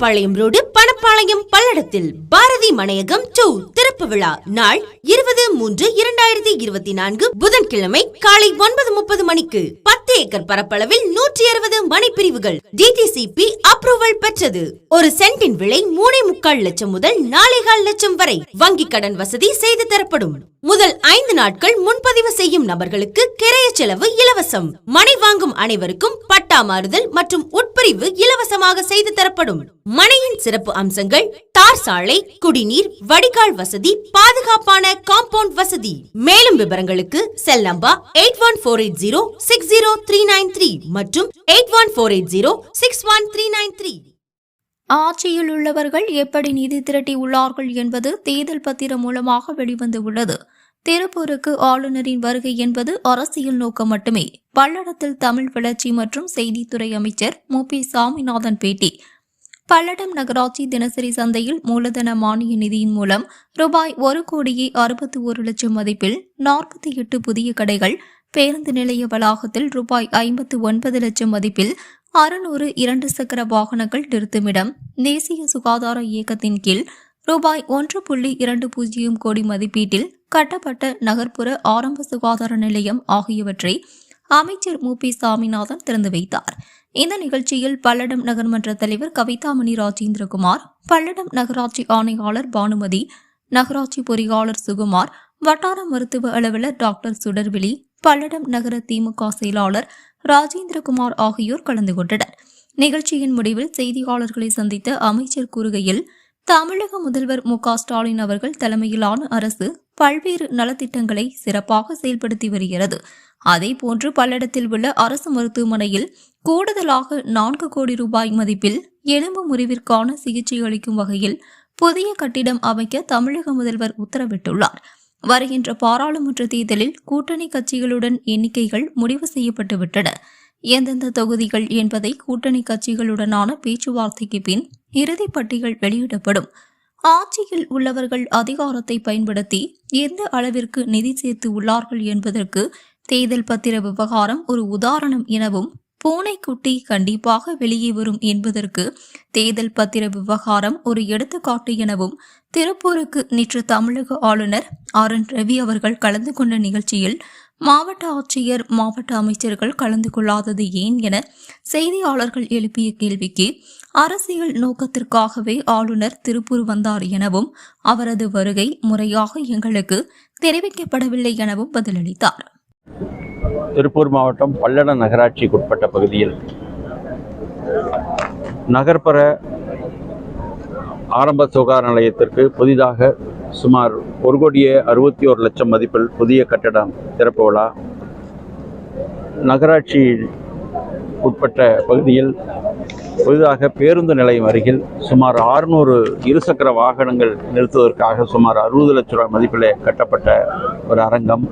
பாளையம் road Panapalayam பல்லடத்தில் Bharathi மனையகம் two திறப்பு விழா நாள் இருபது மூன்று இரண்டாயிரத்தி இருபத்தி நான்கு புதன்கிழமை காலை ஒன்பது முப்பது மணிக்கு பத்து ஏக்கர் பரப்பளவில் நூற்றி அறுபது மனைப்பிரிவுகள் டிடிசிபி அப்ரூவல் பெற்றது. ஒரு சென்டின் விலை மூணே முக்கால் லட்சம் முதல் நாலேகால் லட்சம் வரை. வங்கி கடன் வசதி செய்து தரப்படும். முதல் ஐந்து நாட்கள் முன்பதிவு செய்யும் நபர்களுக்கு கிரைய செலவு இலவசம். மனை வாங்கும் அனைவருக்கும் பட்டா மாறுதல் மற்றும் உட்பிரிவு இலவசமாக செய்து தரப்படும். மனையின் சிறப்பு அம்சங்கள் தார் சாலை குடிநீர் வடிகால் வசதி பாதுகாப்பான காம்பவுண்ட் வசதி. மேலும் விவரங்களுக்கு cell number eight one four eight zero six zero three nine three மற்றும் மற்றும் eight one four eight zero six one three nine three. ஆட்சியில் உள்ளவர்கள் எப்படி நிதி திரட்டி உள்ளார்கள் என்பது தேர்தல் பத்திரம் மூலமாக வெளிவந்துள்ளது. திருப்பூருக்கு ஆளுநரின் வருகை என்பது அரசியல் நோக்கம் மட்டுமே. பல்லடத்தில் தமிழ் வளர்ச்சி மற்றும் செய்தித்துறை அமைச்சர் மு பி சாமிநாதன் பேட்டி. பல்லடம் நகராட்சி தினசரி சந்தையில் மூலதன மானிய நிதியின் மூலம் ரூபாய் ஒரு கோடியே அறுபத்தி ஒரு லட்சம் மதிப்பில் நாற்பத்தி எட்டு புதிய கடைகள் பேருந்து நிலைய வளாகத்தில் ரூபாய் ஐம்பத்து ஒன்பது லட்சம் மதிப்பில் அறுநூறு இரண்டு சக்கர வாகனங்கள் நிறுத்துமிடம். தேசிய சுகாதார இயக்கத்தின் கீழ் ரூபாய் ஒன்று புள்ளி இரண்டு பூஜ்ஜியம் கோடி மதிப்பீட்டில் கட்டப்பட்ட நகர்ப்புற ஆரம்ப சுகாதார நிலையம் ஆகியவற்றை அமைச்சர் மு. பி. சாமிநாதன் திறந்து வைத்தார். இந்த நிகழ்ச்சியில் பல்லடம் நகர்மன்ற தலைவர் கவிதாமணி ராஜேந்திரகுமார் பல்லடம் நகராட்சி ஆணையாளர் பானுமதி நகராட்சி பொறியாளர் சுகுமார் வட்டார மருத்துவ அலுவலர் டாக்டர் சுடர்விழி பல்லடம் நகர திமுக செயலாளர் ராஜேந்திரகுமார் ஆகியோர் கலந்து கொண்டனர். நிகழ்ச்சியின் முடிவில் செய்தியாளர்களை சந்தித்த அமைச்சர் கூறுகையில் தமிழக முதல்வர் மு ஸ்டாலின் அவர்கள் தலைமையிலான அரசு பல்வேறு நலத்திட்டங்களை சிறப்பாக செயல்படுத்தி வருகிறது. அதேபோன்று பல்லடத்தில் உள்ள அரசு மருத்துவமனையில் கூடுதலாக நான்கு கோடி ரூபாய் மதிப்பில் எலும்பு முறிவிற்கான சிகிச்சை அளிக்கும் வகையில் புதிய கட்டிடம் அமைக்க தமிழக முதல்வர் உத்தரவிட்டுள்ளார். வருகின்ற பாராளுமன்ற தேர்தலில் கூட்டணி கட்சிகளுடன் எண்ணிக்கைகள் முடிவு செய்யப்பட்டுவிட்டன. எந்தெந்த தொகுதிகள் என்பதை கூட்டணி கட்சிகளுடனான பேச்சுவார்த்தைக்கு பின் இறுதிப் பட்டியல் வெளியிடப்படும். ஆட்சியில் உள்ளவர்கள் அதிகாரத்தை பயன்படுத்தி எந்த அளவிற்கு நிதி சேர்த்து உள்ளார்கள் என்பதற்கு தேர்தல் பத்திர விவகாரம் ஒரு உதாரணம் எனவும் பூனைக்குட்டி கண்டிப்பாக வெளியே வரும் என்பதற்கு தேர்தல் பத்திர விவகாரம் ஒரு எடுத்துக்காட்டு எனவும் திருப்பூருக்கு நேற்று தமிழக ஆளுநர் ஆர் என் ரவி அவர்கள் கலந்து கொண்ட நிகழ்ச்சியில் மாவட்ட ஆட்சியர் மாவட்ட அமைச்சர்கள் கலந்து கொள்ளாதது ஏன் என செய்தியாளர்கள் எழுப்பிய கேள்விக்கு அரசியல் நோக்கத்திற்காகவே ஆளுநர் திருப்பூர் வந்தார் எனவும் அவரது வருகை முறையாக எங்களுக்கு தெரிவிக்கப்படவில்லை எனவும் பதிலளித்தார். திருப்பூர் மாவட்டம் பல்லட நகராட்சிக்குட்பட்ட பகுதியில் நகர்ப்புற ஆரம்ப சுகாதார நிலையத்திற்கு புதிதாக சுமார் ஒரு கோடியே அறுபத்தி ஒரு லட்சம் மதிப்பில் புதிய கட்டடம் திறப்பு விழா. நகராட்சி உட்பட்ட பகுதியில் புதிதாக பேருந்து நிலையம் அருகில் சுமார் ஆறுநூறு இருசக்கர வாகனங்கள் நிறுத்துவதற்காக சுமார் அறுபது லட்ச ரூபாய் மதிப்பிலே கட்டப்பட்ட ஒரு அரங்கம்.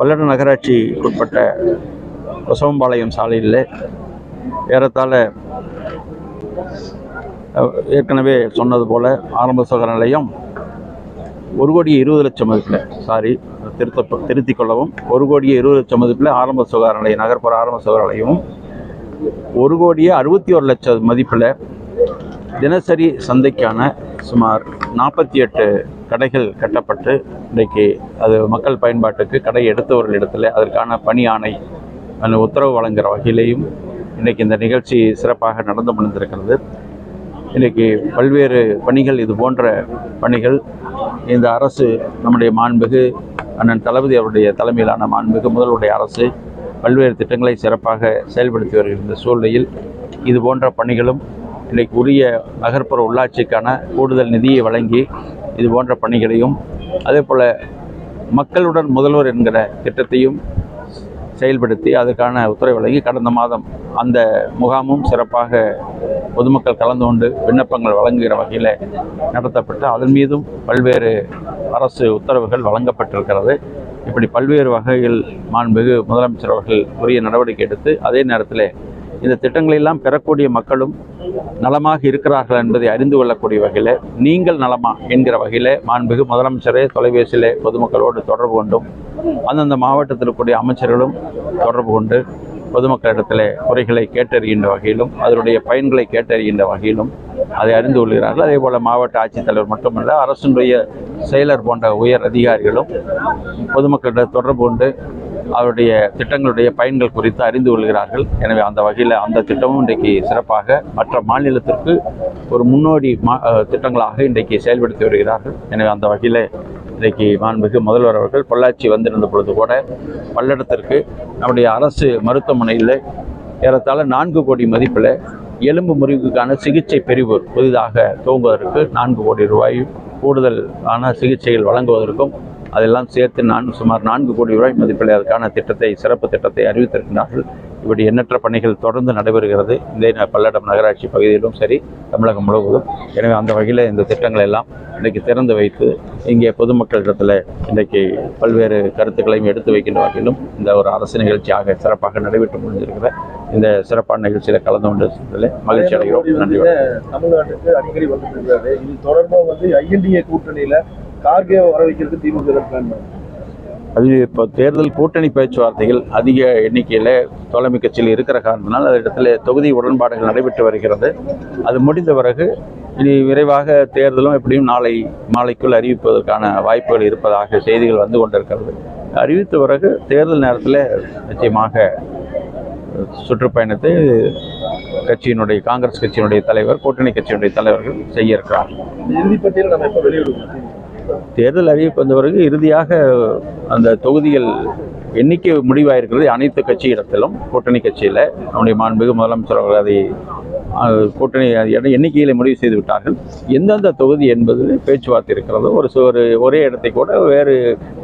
பல்லட நகராட்சி உட்பட்ட கொசவம்பாளையம் சாலையில் ஏறத்தாழ ஏற்கனவே சொன்னது போல் ஆரம்ப சுகாதார நிலையம் ஒரு கோடியே இருபது லட்சம் மதிப்பில் சாரி திருத்த திருத்திக் கொள்ளவும் ஒரு கோடியே இருபது லட்சம் மதிப்பில் ஆரம்ப சுகாதார நிலையம் நகர்ப்புற ஆரம்ப சுகாதார நிலையமும் ஒரு கோடியே அறுபத்தி ஒரு லட்சம் மதிப்பில் தினசரி சந்தைக்கான சுமார் நாற்பத்தி எட்டு கடைகள் கட்டப்பட்டு இன்றைக்கு அது மக்கள் பயன்பாட்டுக்கு கடை எடுத்தவர்களிடத்தில் அதற்கான பணி ஆணை அந்த உத்தரவு வழங்குகிற வகையிலேயும் இன்றைக்கி இந்த நிகழ்ச்சி சிறப்பாக நடந்து முடிந்திருக்கிறது. இன்றைக்கி பல்வேறு பணிகள் இது போன்ற பணிகள். இந்த அரசு நம்முடைய மாண்புகு அண்ணன் தளபதி அவருடைய தலைமையிலான மாண்புகு முதல்வருடைய அரசு பல்வேறு திட்டங்களை சிறப்பாக செயல்படுத்தி வருகின்ற சூழ்நிலையில் இது போன்ற பணிகளும் இன்றைக்கு உரிய நகர்ப்புற உள்ளாட்சிக்கான கூடுதல் நிதியை வழங்கி இது போன்ற பணிகளையும் அதே போல் மக்களுடன் முதல்வர் என்கிற திட்டத்தையும் செயல்படுத்தி அதற்கான உத்தரவு வழங்கி கடந்த மாதம் அந்த முகாமும் சிறப்பாக பொதுமக்கள் கலந்து கொண்டு விண்ணப்பங்கள் வழங்குகிற வகையில் நடத்தப்பட்டு அதன் மீதும் பல்வேறு அரசு உத்தரவுகள் வழங்கப்பட்டிருக்கிறது. இப்படி பல்வேறு வகையில் மாண்புமிகு முதலமைச்சர் அவர்கள் உரிய நடவடிக்கை எடுத்து அதே நேரத்தில் இந்த திட்டங்களெல்லாம் பெறக்கூடிய மக்களும் நலமாக இருக்கிறார்கள் என்பதை அறிந்து கொள்ளக்கூடிய வகையில் நீங்கள் நலமா என்கிற வகையில் மாண்புமிகு முதலமைச்சரே தொலைபேசியிலே பொதுமக்களோடு தொடர்பு கொண்டும் அந்தந்த மாவட்டத்தில் இருக்கக்கூடிய அமைச்சர்களும் தொடர்பு கொண்டு பொதுமக்களிடத்தில் குறைகளை கேட்டறிகின்ற வகையிலும் அதனுடைய பயன்களை கேட்டறிகின்ற வகையிலும் அதை அறிந்து கொள்கிறார்கள். அதே போல் மாவட்ட ஆட்சித்தலைவர் மட்டுமல்ல அரசினுடைய செயலர் போன்ற உயர் அதிகாரிகளும் பொதுமக்களிடம் தொடர்பு கொண்டு அவருடைய திட்டங்களுடைய பயன்கள் குறித்து அறிந்து கொள்கிறார்கள். எனவே அந்த வகையில் அந்த திட்டமும் இன்றைக்கு சிறப்பாக மற்ற மாநிலத்திற்கு ஒரு முன்னோடி மா திட்டங்களாக இன்றைக்கு செயல்படுத்தி வருகிறார்கள். எனவே அந்த வகையில் இன்றைக்கு மாண்புமிகு முதல்வர் அவர்கள் பொள்ளாச்சி வந்திருந்த பொழுது கூட பல்லடத்திற்கு நம்முடைய அரசு மருத்துவமனையில் ஏறத்தாழ நான்கு கோடி மதிப்பில் எலும்பு முறிவுக்கான சிகிச்சை பிரிவு புதிதாக துவங்குவதற்கு நான்கு கோடி ரூபாய் கூடுதல் ஆன சிகிச்சைகள் வழங்குவதற்கும் அதெல்லாம் சேர்த்து நான் சுமார் நான்கு கோடி ரூபாய் மதிப்பில் அதற்கான திட்டத்தை சிறப்பு திட்டத்தை அறிவித்திருக்கிறார்கள். இப்படி எண்ணற்ற பணிகள் தொடர்ந்து நடைபெறுகிறது. இந்த பல்லடம் நகராட்சி பகுதியிலும் சரி தமிழகம் முழுவதும். எனவே அந்த வகையில் இந்த திட்டங்களை எல்லாம் இன்றைக்கு திறந்து வைத்து இங்கே பொதுமக்களிடத்தில் இன்றைக்கு பல்வேறு கருத்துக்களையும் எடுத்து வைக்கின்ற வகையிலும் இந்த ஒரு அரசு நிகழ்ச்சியாக சிறப்பாக நடைபெற்று முடிஞ்சிருக்கிற இந்த சிறப்பான நிகழ்ச்சியில் கலந்து கொண்டதில் மகிழ்ச்சி அடைகிறோம். நன்றி தமிழ்நாட்டுக்கு அடிக்கடி வந்துட்டு இது தொடர்பாக வந்து ஐஎன்டிஏ கூட்டணியில் கார்கே வர வைக்கிறதுக்கு திமுக பிளான் அது இப்போ தேர்தல் கூட்டணி பேச்சுவார்த்தைகள் அதிக எண்ணிக்கையில் தோழமை கட்சியில் இருக்கிற காரணத்தினால் அந்த இடத்துல தொகுதி உடன்பாடுகள் நடைபெற்று வருகிறது. அது முடிந்த பிறகு இனி விரைவாக தேர்தலும் எப்படியும் நாளை மாலைக்குள் அறிவிப்பதற்கான வாய்ப்புகள் இருப்பதாக செய்திகள் வந்து கொண்டிருக்கிறது. அறிவித்த பிறகு தேர்தல் நேரத்தில் நிச்சயமாக சுற்றுப்பயணத்தை கட்சியினுடைய காங்கிரஸ் கட்சியினுடைய தலைவர் கூட்டணி கட்சியினுடைய தலைவர்கள் செய்ய இருக்கிறார் இறுதிப்பட்டியல் நம்ம எப்ப வெளியிடுவோம்? தேர்தல் அறிவிப்பு வந்த பிறகு இறுதியாக அந்த தொகுதிகள் எண்ணிக்கை முடிவாயிருக்கிறது அனைத்து கட்சி இடத்திலும் கூட்டணி கட்சியில். நம்முடைய மாண்புமிகு முதலமைச்சர் அவர்கள் அதை கூட்டணி எண்ணிக்கையில் முடிவு செய்து விட்டார்கள். எந்தெந்த தொகுதி என்பது பேச்சுவார்த்தை இருக்கிறது ஒரு ஒரு ஒரே இடத்தை கூட வேறு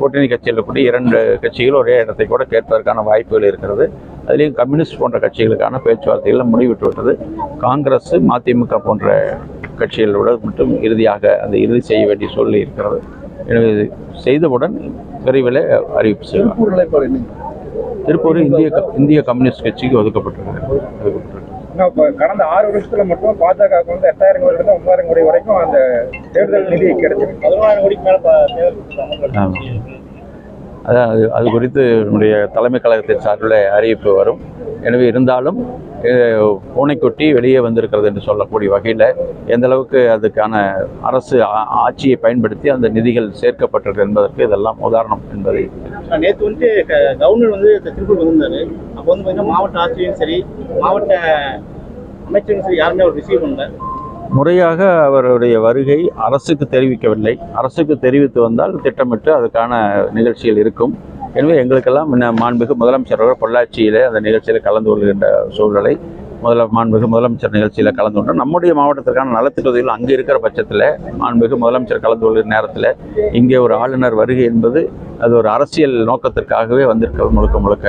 கூட்டணி கட்சியில் கூட இரண்டு கட்சிகள் ஒரே இடத்தை கூட கேட்பதற்கான வாய்ப்புகள் இருக்கிறது. அதுலேயும் கம்யூனிஸ்ட் போன்ற கட்சிகளுக்கான பேச்சுவார்த்தைகள் முடிவிட்டு விட்டது காங்கிரஸ் மதிமுக போன்ற கட்சிகளோடு மட்டும் இறுதியாக அந்த இறுதி செய்ய வேண்டிய சூழ்நிலை இருக்கிறது. எனவே செய்தவுடன் விரைவில் அறிவிப்பு செய்வார். திருப்பூர் இந்திய க- இந்திய கம்யூனிஸ்ட் கட்சிக்கு ஒதுக்கப்பட்டிருக்கிறது. ஒதுக்கப்பட்டிருக்கு கடந்த ஆறு வருஷத்துல மட்டும் பாஜக வந்து எட்டாயிரம் கோடி இருந்து ஒன்பதாயிரம் கோடி வரைக்கும் அந்த தேர்தல் நிதி கிடைச்சிருக்கு. பதினோராயிரம் கோடிக்கு மேல. அதான் அது அது குறித்து என்னுடைய தலைமை கழகத்தின் சார்பில் அறிவிப்பு வரும். எனவே இருந்தாலும் பூனைக்கொட்டி பூனைக்குட்டி வெளியே வந்திருக்கிறது என்று சொல்லக்கூடிய வகையில் எந்த அளவுக்கு அதுக்கான அரசு ஆ- ஆட்சியை பயன்படுத்தி அந்த நிதிகள் சேர்க்கப்பட்டிருக்கு என்பதற்கு இதெல்லாம் உதாரணம் என்பதை நேற்று வந்து க- கவர்னர் வந்து திருப்பூர் வந்திருந்தாரு. அப்போ வந்து பார்த்தீங்கன்னா மாவட்ட ஆட்சியும் சரி மாவட்ட அமைச்சரும் சரி யாருமே அவர் ரிசீவ் பண்ணல. முறையாக அவருடைய வருகை அரசுக்கு தெரிவிக்கவில்லை. அரசுக்கு தெரிவித்து வந்தால் திட்டமிட்டு அதுக்கான நிகழ்ச்சிகள் இருக்கும். எனவே எங்களுக்கெல்லாம் முன்ன மாண்புமிகு முதலமைச்சர் அவர்கள் பொள்ளாச்சியிலே அந்த நிகழ்ச்சியில் கலந்து கொள்கின்ற சூழ்நிலை. முதல மாண்புமிகு முதலமைச்சர் நிகழ்ச்சியில் கலந்து கொண்டு நம்முடைய மாவட்டத்திற்கான நலத்திட்டத்தில் அங்கே இருக்கிற பட்சத்தில் மாண்புமிகு முதலமைச்சர் கலந்து கொள்கிற நேரத்தில் இங்கே ஒரு ஆளுநர் வருகை என்பது அது ஒரு அரசியல் நோக்கத்திற்காகவே வந்திருக்கிறது முழுக்க முழுக்க.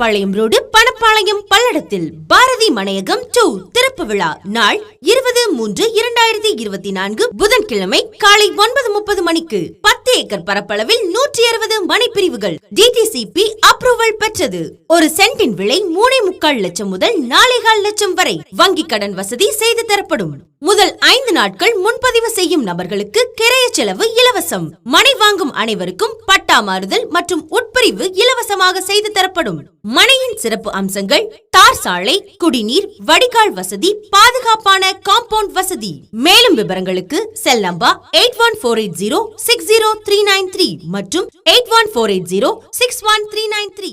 தெரியும் ரோடு பணப்பாளையம் பல்லடத்தில் பாரதி மனையகம் டூ திறப்பு விழா நாள் இருபது மூன்று இரண்டாயிரத்தி இருபத்தி நான்கு புதன்கிழமை காலை ஒன்பது முப்பது மணிக்கு. பத்து ஏக்கர் பரப்பளவில் நூற்றி அறுபது மனைப்பிரிவுகள் டிடிசிபி அப்ரூவல் பெற்றது. ஒரு சென்டின் விலை மூணே முக்கால் லட்சம் முதல் நாலேகால் லட்சம் வரை வங்கி கடன் வசதி செய்து தரப்படும். முதல் ஐந்து நாட்கள் முன்பதிவு செய்யும் நபர்களுக்கு கிரைய செலவு இலவசம். மனை வாங்கும் அனைவருக்கும் பட்டா மாறுதல் மற்றும் உட்பிரிவு இலவசமாக செய்து தரப்படும். மனையின் சிறப்பு அம்சங்கள் தார் சாலை குடிநீர் வடிகால் வசதி பாதுகாப்பான காம்பவுண்ட் வசதி. மேலும் விவரங்களுக்கு cell number eight one four eight zero six zero three nine three மற்றும் eight one four eight zero six one three nine three.